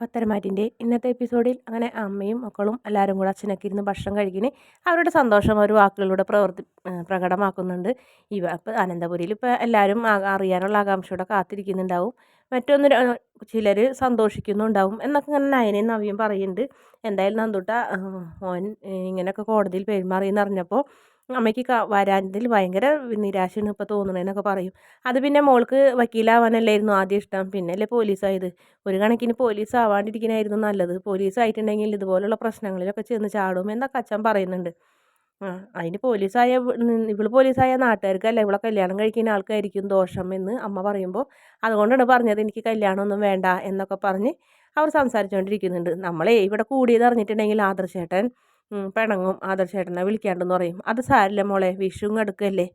പത്തരമാറ്റിന്റെ ഇന്നത്തെ എപ്പിസോഡിൽ അങ്ങനെ അമ്മയും മക്കളും എല്ലാവരും കൂടെ അച്ഛനൊക്കെ ഇരുന്ന് ഭക്ഷണം കഴിക്കണേ അവരുടെ സന്തോഷം അവർ വാക്കുകളിലൂടെ പ്രവർത്തി പ്രകടമാക്കുന്നുണ്ട്. ഇവ അപ്പോൾ അനന്തപുരിയിൽ ഇപ്പോൾ എല്ലാവരും അറിയാനുള്ള ആകാംക്ഷയോടെ കാത്തിരിക്കുന്നുണ്ടാവും. മറ്റൊന്ന് ചിലർ സന്തോഷിക്കുന്നുണ്ടാവും എന്നൊക്കെ ഇങ്ങനെ നയനയും നവ്യം പറയുന്നുണ്ട്. എന്തായാലും നന്ദുട്ട ഓൻ ഇങ്ങനെയൊക്കെ കോടതിയിൽ പെരുമാറിയെന്ന് അറിഞ്ഞപ്പോൾ അമ്മയ്ക്ക് വരാനതിൽ ഭയങ്കര നിരാശയാണ് ഇപ്പോൾ തോന്നണതെന്നൊക്കെ പറയും. അത് പിന്നെ മോൾക്ക് വക്കീലാവാനല്ലായിരുന്നു ആദ്യം ഇഷ്ടം. പിന്നെ അല്ലേ പോലീസായത്. ഒരു കണക്കിന് പോലീസ് ആവാണ്ടിരിക്കണമായിരുന്നു നല്ലത്. പോലീസ് ആയിട്ടുണ്ടെങ്കിൽ ഇതുപോലുള്ള പ്രശ്നങ്ങളിലൊക്കെ ചെന്ന് ചാടും എന്നൊക്കെ അച്ഛൻ പറയുന്നുണ്ട്. ആ അതിന് പോലീസായ ഇവൾ പോലീസായ നാട്ടുകാർക്കല്ല. ഇവളെ കല്യാണം കഴിക്കുന്ന ആൾക്കായിരിക്കും ദോഷം എന്ന് അമ്മ പറയുമ്പോൾ അതുകൊണ്ടാണ് പറഞ്ഞത് എനിക്ക് കല്യാണമൊന്നും വേണ്ട എന്നൊക്കെ പറഞ്ഞ് അവർ സംസാരിച്ചുകൊണ്ടിരിക്കുന്നുണ്ട് നമ്മളെ ഇവിടെ കൂടിയത് അറിഞ്ഞിട്ടുണ്ടെങ്കിൽ ആദർശേട്ടൻ പിണങ്ങും. ആദർശേട്ടനെ വിളിക്കാണ്ടെന്ന് പറയും. അത് സാരില്ല മോളെ വിഷുവും അടുക്കല്ലേ.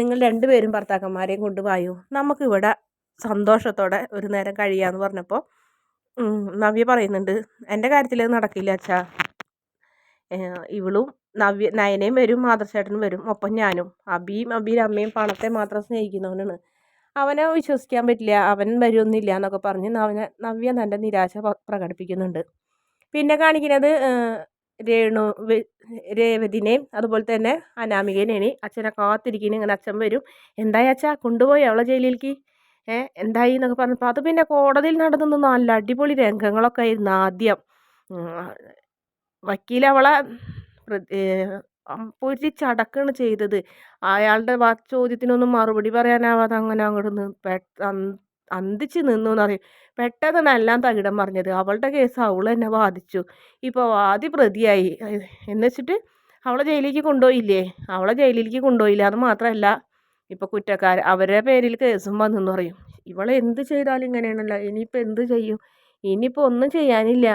നിങ്ങൾ രണ്ടുപേരും ഭർത്താക്കന്മാരെയും വായു? നമുക്കിവിടെ സന്തോഷത്തോടെ ഒരു നേരം കഴിയാന്ന് പറഞ്ഞപ്പോൾ നവ്യ പറയുന്നുണ്ട് എന്റെ കാര്യത്തിൽ നടക്കില്ല അച്ഛാ. ഇവളും നവ്യ നയനയും വരും ആദർശേട്ടനും വരും ഒപ്പം ഞാനും. അബിയും അബിയുടെ അമ്മയും പണത്തെ മാത്രം സ്നേഹിക്കുന്നവനാണ്. അവനെ വിശ്വസിക്കാൻ പറ്റില്ല അവൻ വരുമൊന്നുമില്ല എന്നൊക്കെ പറഞ്ഞ് നവ്യ നവ്യ തന്റെ നിരാശ പ്രകടിപ്പിക്കുന്നുണ്ട്. പിന്നെ കാണിക്കുന്നത് രേണു രേവതിനെയും അതുപോലെ തന്നെ അനാമികനെയാണ് അച്ഛനെ കാത്തിരിക്കുന്നു ഇങ്ങനെ അച്ഛൻ വരും. എന്തായി അച്ഛാ? കൊണ്ടുപോയി അവളെ ജയിലിലേക്ക്. ഏ എന്തായി എന്നൊക്കെ പറഞ്ഞപ്പോൾ അത് പിന്നെ കോടതിയിൽ നടന്നത് നല്ല അടിപൊളി രംഗങ്ങളൊക്കെ ആയിരുന്നു ആദ്യം. വക്കീൽ അവളെ പൊരിച്ചടക്കാണ് ചെയ്തത്. അയാളുടെ ചോദ്യത്തിനൊന്നും മറുപടി പറയാനാവാതെ അങ്ങനെ അങ്ങോട്ട് അന്തിച്ച് നിന്നു എന്നറിയും പെട്ടെന്നാണ് എല്ലാം തകിടം പറഞ്ഞത് അവളുടെ കേസ് അവൾ തന്നെ വാദിച്ചു. ഇപ്പോൾ വാദി പ്രതിയായി. എന്ന് വെച്ചിട്ട് അവളെ ജയിലിലേക്ക് കൊണ്ടുപോയില്ലേ? അവളെ ജയിലിലേക്ക് കൊണ്ടുപോയില്ല അത് മാത്രമല്ല ഇപ്പോൾ കുറ്റക്കാർ അവരുടെ പേരിൽ കേസും വന്നെന്ന് പറയും. ഇവളെ എന്ത് ചെയ്താലും ഇങ്ങനെയാണല്ലോ. ഇനിയിപ്പോൾ എന്ത് ചെയ്യും? ഇനിയിപ്പോൾ ഒന്നും ചെയ്യാനില്ല.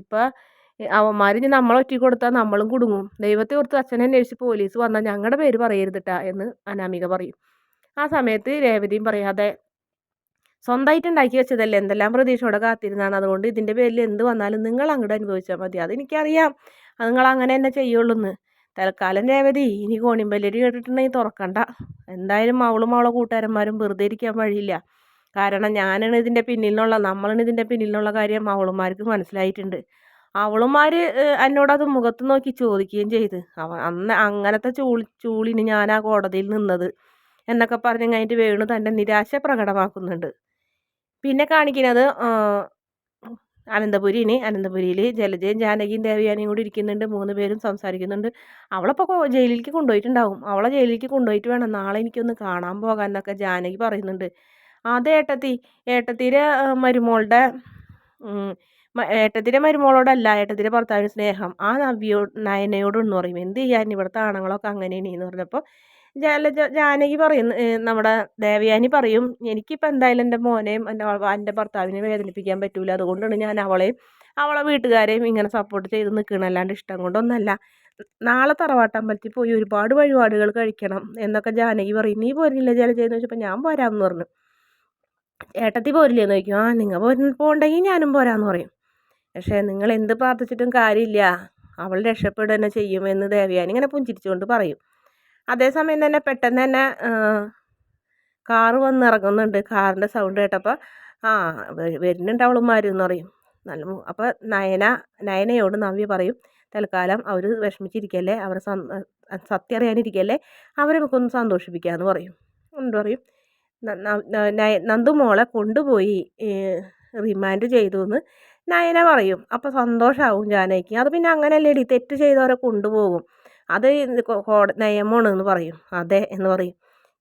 ഇപ്പം അവന്മാർ ഇനി നമ്മളെ ഒറ്റ കൊടുത്താൽ നമ്മളും കുടുങ്ങും. ദൈവത്തെ ഓർത്ത് അച്ഛനെ അന്വേഷിച്ച് പോലീസ് വന്നാൽ ഞങ്ങളുടെ പേര് പറയരുതിട്ടാ എന്ന് അനാമിക പറയും. ആ സമയത്ത് രേവതിയും പറയാതെ സ്വന്തമായിട്ട് ഉണ്ടാക്കി വെച്ചതല്ലേ? എന്തെല്ലാം പ്രതീക്ഷയോടെ കാത്തിരുന്നാണ്. അതുകൊണ്ട് ഇതിന്റെ പേരിൽ എന്ത് വന്നാലും നിങ്ങൾ അങ്ങോട്ട് അനുഭവിച്ചാൽ മതി. അതെനിക്കറിയാം. അത് നിങ്ങൾ അങ്ങനെ തന്നെ ചെയ്യുള്ളൂന്ന്. തൽക്കാലം രേവതി ഇനി കോണിമ്പല്ലരി കേട്ടിട്ടുണ്ടെങ്കിൽ തുറക്കണ്ട. എന്തായാലും അവളും അവളെ കൂട്ടുകാരന്മാരും വെറുതെ ഇരിക്കാൻ വഴിയില്ല. കാരണം ഞാനാണ് ഇതിന്റെ പിന്നിലുള്ള നമ്മളാണ് ഇതിന്റെ പിന്നിലുള്ള കാര്യം അവളുമാർക്ക് മനസ്സിലായിട്ടുണ്ട്. അവളുമാർ എന്നോടത് മുഖത്ത് നോക്കി ചോദിക്കുകയും ചെയ്ത്. അവ അന്ന് അങ്ങനത്തെ ചൂളി ചൂളിന് ഞാൻ ആ കോടതിയിൽ നിന്നത്. എന്നൊക്കെ പറഞ്ഞ് കഴിഞ്ഞിട്ട് വേണു തന്റെ നിരാശ പ്രകടമാക്കുന്നുണ്ട്. പിന്നെ കാണിക്കുന്നത് അനന്തപുരിന് അനന്തപുരിയിൽ ജലജയും ജാനകിയും ദേവയാനിയും കൂടി ഇരിക്കുന്നുണ്ട്. മൂന്ന് പേരും സംസാരിക്കുന്നുണ്ട്. അവളപ്പോൾ ജയിലിലേക്ക് കൊണ്ടുപോയിട്ടുണ്ടാവും. അവളെ ജയിലിലേക്ക് കൊണ്ടുപോയിട്ട് വേണം നാളെ എനിക്കൊന്ന് കാണാൻ പോകാൻ എന്നൊക്കെ ജാനകി പറയുന്നുണ്ട്. അത് ഏട്ടത്തി ഏട്ടത്തിരെ മരുമോളുടെ ഏട്ടത്തിന്റെ മരുമോളോടല്ല ഏട്ടത്തിന്റെ ഭർത്താവിന് സ്നേഹം. ആ നവ്യോ നയനയോടൊന്നു പറയും. എന്ത് ചെയ്യാൻ ഇവിടുത്തെ ആണുങ്ങളൊക്കെ അങ്ങനെയാണ് എന്ന് പറഞ്ഞപ്പോൾ ജലജ ജാനകി പറയും നമ്മുടെ ദേവയാനി പറയും എനിക്കിപ്പോൾ എന്തായാലും എന്റെ മോനെയും എന്റെ എന്റെ ഭർത്താവിനെ വേദനിപ്പിക്കാൻ പറ്റൂല. അതുകൊണ്ടാണ് ഞാൻ അവളെയും അവളെ വീട്ടുകാരെയും ഇങ്ങനെ സപ്പോർട്ട് ചെയ്ത് നിൽക്കണല്ലാണ്ട് ഇഷ്ടം കൊണ്ടൊന്നല്ല. നാളെ തറവാട്ടമ്പലത്തിൽ പോയി ഒരുപാട് വഴിപാടുകൾ കഴിക്കണം എന്നൊക്കെ ജാനകി പറയും. നീ പോരില്ല ജലജയെന്ന് വെച്ചപ്പോൾ ഞാൻ പോരാമെന്ന് പറഞ്ഞു. ഏട്ടത്തി പോരില്ലേന്ന്? ചോദിക്കും. ആ നിങ്ങൾ പോരി പോകണ്ടെങ്കിൽ ഞാനും പോരാന്ന് പറയും. പക്ഷേ നിങ്ങൾ എന്ത് പ്രാർത്ഥിച്ചിട്ടും കാര്യമില്ല. അവൾ രക്ഷപ്പെടുക തന്നെ ചെയ്യുമെന്ന് ദേവയാനി ഇങ്ങനെ പുഞ്ചിരിച്ചുകൊണ്ട് പറയും. അതേസമയം തന്നെ പെട്ടെന്ന് തന്നെ കാറ് വന്നിറങ്ങുന്നുണ്ട് കാറിന്റെ സൗണ്ട് കേട്ടപ്പോൾ ആ വരുന്നുണ്ട് അവളുമാർ എന്ന് പറയും. നല്ല അപ്പോൾ നയന നയനയോട് നവ്യ പറയും തൽക്കാലം അവർ വിഷമിച്ചിരിക്കല്ലേ അവരെ സത്യം അറിയാനിരിക്കല്ലേ അവരെ നമുക്കൊന്ന് സന്തോഷിപ്പിക്കാമെന്ന് പറയും. എന്ത് പറയും? നന്ദു മോളെ കൊണ്ടുപോയി റിമാൻഡ് ചെയ്തു എന്ന് നയന പറയും. അപ്പോൾ സന്തോഷമാവും ജാനകിക്ക്. അത് പിന്നെ അങ്ങനെയല്ലേടി തെറ്റ് ചെയ്തവരെ കൊണ്ടുപോകും. അത് കോട നിയമമാണ് എന്ന് പറയും. അതെ എന്ന് പറയും.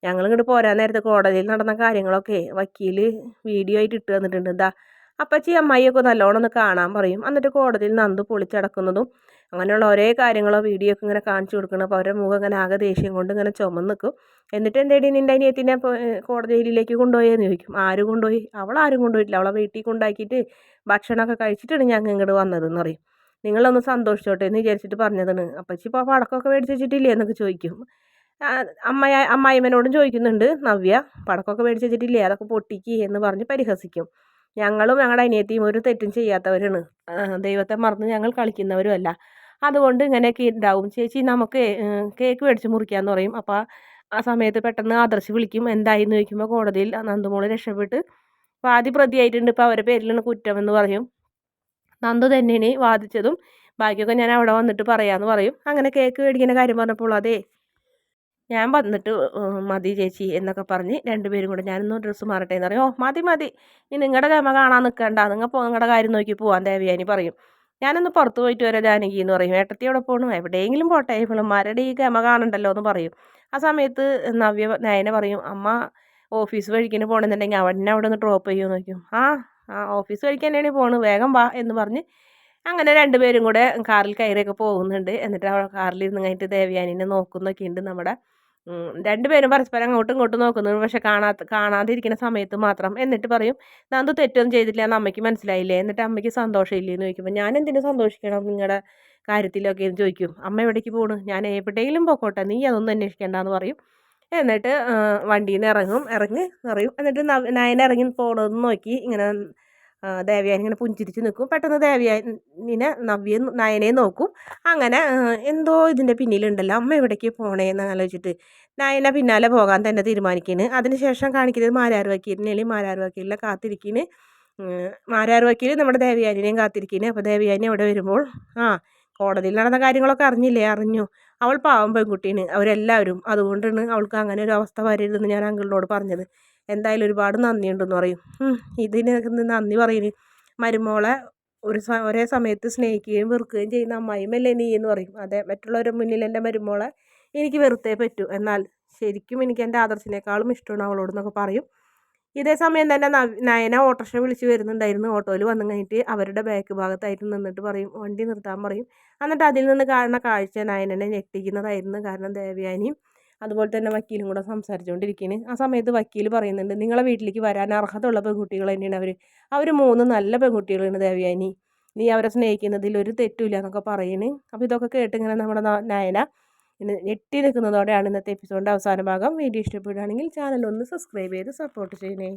ഞങ്ങൾ ഇങ്ങോട്ട് പോരാൻ നേരത്തെ കോടതിയിൽ നടന്ന കാര്യങ്ങളൊക്കെ വക്കീൽ വീഡിയോ ആയിട്ട് ഇട്ട് തന്നിട്ടുണ്ട്. എന്താ അപ്പച്ചി അമ്മായിയൊക്കെ നല്ലോണം ഒന്ന് കാണാൻ പറയും. എന്നിട്ട് കോടതിയിൽ നന്ദു പൊളിച്ചടക്കുന്നതും അങ്ങനെയുള്ള ഒരേ കാര്യങ്ങളോ വീഡിയോ ഒക്കെ ഇങ്ങനെ കാണിച്ചു കൊടുക്കണം അപ്പോൾ അവരുടെ മുഖം ഇങ്ങനെ ആകെ ദേഷ്യം കൊണ്ട് ഇങ്ങനെ ചുമന്ന് നിൽക്കും എന്നിട്ട് എന്തേടി നിന്റെ അനിയത്തിനെ കോടതിയിലേക്ക് കൊണ്ടുപോയെന്ന് ചോദിക്കും. ആരും കൊണ്ടുപോയി? അവൾ ആരും കൊണ്ടുപോയിട്ടില്ല. അവളെ വീട്ടിൽ കൊണ്ടാക്കിയിട്ട് ഭക്ഷണമൊക്കെ കഴിച്ചിട്ടാണ് ഞങ്ങൾ ഇങ്ങോട്ട് വന്നതെന്ന് പറയും. നിങ്ങളൊന്ന് സന്തോഷിച്ചോട്ടെ എന്ന് വിചാരിച്ചിട്ട് പറഞ്ഞതാണ്. അപ്പച്ചി ഇപ്പോൾ പടക്കമൊക്കെ മേടിച്ച് വെച്ചിട്ടില്ലേ എന്നൊക്കെ ചോദിക്കും. അമ്മയ അമ്മായിമ്മനോടും ചോദിക്കുന്നുണ്ട് നവ്യ പടക്കമൊക്കെ മേടിച്ച് വെച്ചിട്ടില്ലേ അതൊക്കെ പൊട്ടിക്ക് എന്ന് പറഞ്ഞ് പരിഹസിക്കും. ഞങ്ങളും ഞങ്ങളുടെ അനിയത്തിയും ഒരു തെറ്റും ചെയ്യാത്തവരാണ്. ദൈവത്തെ മറന്ന് ഞങ്ങൾ കളിക്കുന്നവരുമല്ല. അതുകൊണ്ട് ഇങ്ങനെയൊക്കെ ഉണ്ടാവും ചേച്ചി നമുക്ക് കേക്ക് മേടിച്ച് മുറിക്കാമെന്ന് പറയും. അപ്പോൾ ആ സമയത്ത് പെട്ടെന്ന് ആദർശ് വിളിക്കും എന്തായിരുന്നു ചോദിക്കുമ്പോൾ കോടതിയിൽ നന്ദുമോൾ രക്ഷപ്പെട്ട് വാദി പ്രതിയായിട്ടുണ്ട് ഇപ്പോൾ അവരുടെ പേരിലാണ് കുറ്റമെന്ന് പറയും. നന്ദു തന്നെയാണ് വാദിച്ചതും. ബാക്കിയൊക്കെ ഞാൻ അവിടെ വന്നിട്ട് പറയാമെന്ന് പറയും. അങ്ങനെ കേക്ക് മേടിക്കുന്ന കാര്യം പറഞ്ഞപ്പോൾ അതേ ഞാൻ വന്നിട്ട് മതി ചേച്ചി എന്നൊക്കെ പറഞ്ഞ് രണ്ടുപേരും കൂടെ ഞാനൊന്ന് ഡ്രസ്സ് മാറട്ടെ എന്ന് പറയും. ഓ മതി മതി. ഇനി നിങ്ങളുടെ ഗമ കാണാൻ നിൽക്കണ്ട നിങ്ങൾ പോ നിങ്ങളുടെ കാര്യം നോക്കി പോവാൻ ദേവിയാനി പറയും. ഞാനൊന്ന് പുറത്ത് പോയിട്ട് വരാം ജാനകി എന്ന് പറയും. ഏട്ടത്തി എവിടെ പോകണം എവിടെയെങ്കിലും പോട്ടെ. ഇവളുമാരുടെ ഈ ഗമ കാണണ്ടല്ലോ എന്ന് പറയും. ആ സമയത്ത് നവ്യ നയന പറയും അമ്മ ഓഫീസ് വഴിക്കിന് പോകണമെന്നുണ്ടെങ്കിൽ അവനെ അവിടെ നിന്ന് ഡ്രോപ്പ് ചെയ്യുമെന്ന് നോക്കും ആ ആ ഓഫീസ് വഴിക്ക് തന്നെയാണ് പോണത് വേഗം വാ എന്ന് പറഞ്ഞ് അങ്ങനെ രണ്ടുപേരും കൂടെ കാറിൽ കയറിയൊക്കെ പോകുന്നുണ്ട്. എന്നിട്ട് കാറിൽ ഇരുന്ന് കഴിഞ്ഞിട്ട് ദേവയാനിനെ നോക്കുന്നൊക്കെ ഉണ്ട് നമ്മുടെ. രണ്ടുപേരും പരസ്പരം അങ്ങോട്ടും ഇങ്ങോട്ടും നോക്കുന്നു പക്ഷെ കാണാത്ത കാണാതിരിക്കുന്ന സമയത്ത് മാത്രം. എന്നിട്ട് പറയും നന്ദു തെറ്റൊന്നും ചെയ്തില്ല എന്ന് അമ്മയ്ക്ക് മനസ്സിലായില്ലേ? എന്നിട്ട് അമ്മയ്ക്ക് സന്തോഷമില്ലേ എന്ന് ചോദിക്കുമ്പോൾ ഞാൻ എന്തിനു സന്തോഷിക്കണം നിങ്ങളുടെ കാര്യത്തിലൊക്കെ? എന്ന് ചോദിക്കും. അമ്മ എവിടേക്ക് പോകണു ഞാൻ എവിടെയെങ്കിലും പോക്കോട്ടെ. നീ അതൊന്നും അന്വേഷിക്കേണ്ടെന്ന് പറയും. എന്നിട്ട് വണ്ടിയിൽ നിന്ന് ഇറങ്ങും. ഇറങ്ങി പറയും എന്നിട്ട് നയന ഇറങ്ങി പോണതെന്ന് നോക്കി. ഇങ്ങനെ ദേവയാനി ഇങ്ങനെ പുഞ്ചിരിച്ച് നിൽക്കും. പെട്ടെന്ന് ദേവയാനിനെ നവ്യ നയനെ നോക്കും. അങ്ങനെ എന്തോ ഇതിന്റെ പിന്നിലുണ്ടല്ലോ. അമ്മ എവിടേക്ക് പോണേന്ന് ആലോചിച്ചിട്ട് നയന പിന്നാലെ പോകാൻ തന്നെ തീരുമാനിക്കുന്നു അതിനുശേഷം കാണിക്കുന്നത് മാരാർ വക്കീലിനെ മാരാർ വക്കീലിനെ കാത്തിരിക്കുന്നു മാരാർ വക്കീൽ നമ്മുടെ ദേവയാനിനെയും കാത്തിരിക്കുന്നു അപ്പോൾ ദേവയാനി അവിടെ വരുമ്പോൾ ആ കോടതിയിൽ നടന്ന കാര്യങ്ങളൊക്കെ അറിഞ്ഞില്ലേ? അറിഞ്ഞു. അവൾ പാവം പെൺകുട്ടീന്. അവരെല്ലാവരും അതുകൊണ്ടാണ് അവൾക്ക് അങ്ങനെ ഒരു അവസ്ഥ വരരുതെന്ന് ഞാൻ അങ്കിളിനോട് പറഞ്ഞത്. എന്തായാലും ഒരുപാട് നന്ദിയുണ്ടെന്ന് പറയും. ഇതിന് നന്ദി പറയുന്നത് മരുമോളെ ഒരു ഒരേ സമയത്ത് സ്നേഹിക്കുകയും വെറുക്കുകയും ചെയ്യുന്ന അമ്മായിമല്ലേ നീ എന്ന് പറയും. അതെ മറ്റുള്ളവരുടെ മുന്നിൽ എന്റെ മരുമോളെ എനിക്ക് വെറുത്തേ പറ്റൂ. എന്നാൽ ശരിക്കും എനിക്ക് എന്റെ ആദർശിനേക്കാളും ഇഷ്ടമാണ് അവളോടെന്നൊക്കെ പറയും. ഇതേ സമയം തന്നെ നയന ഓട്ടോറിക്ഷ വിളിച്ച് വരുന്നുണ്ടായിരുന്നു. ഓട്ടോയിൽ വന്നു കഴിഞ്ഞിട്ട് അവരുടെ ബാക്ക് ഭാഗത്തായിട്ട് നിന്നിട്ട് പറയും വണ്ടി നിർത്താൻ പറയും. എന്നിട്ട് അതിൽ നിന്ന് കാണുന്ന കാഴ്ച നയനനെ ഞെട്ടിക്കുന്നതായിരുന്നു. കാരണം ദേവയാനിയും അതുപോലെ തന്നെ വക്കീലും കൂടെ സംസാരിച്ചുകൊണ്ടിരിക്കുകയാണ് ആ സമയത്ത് വക്കീൽ പറയുന്നുണ്ട് നിങ്ങളെ വീട്ടിലേക്ക് വരാൻ അർഹതയുള്ള പെൺകുട്ടികൾ തന്നെയാണ് അവർ അവർ മൂന്ന് നല്ല പെൺകുട്ടികളാണ് ദേവയാനി. നീ അവരെ സ്നേഹിക്കുന്നതിൽ ഒരു തെറ്റുമില്ല എന്നൊക്കെ പറയുന്നു അപ്പോൾ ഇതൊക്കെ കേട്ട് ഇങ്ങനെ നമ്മുടെ നയന ഞെട്ടി നിൽക്കുന്നതോടെയാണ് ഇന്നത്തെ എപ്പിസോഡിന്റെ അവസാന ഭാഗം. വീഡിയോ ഇഷ്ടപ്പെടുകയാണെങ്കിൽ ചാനൽ ഒന്ന് സബ്സ്ക്രൈബ് ചെയ്ത് സപ്പോർട്ട് ചെയ്യണേ.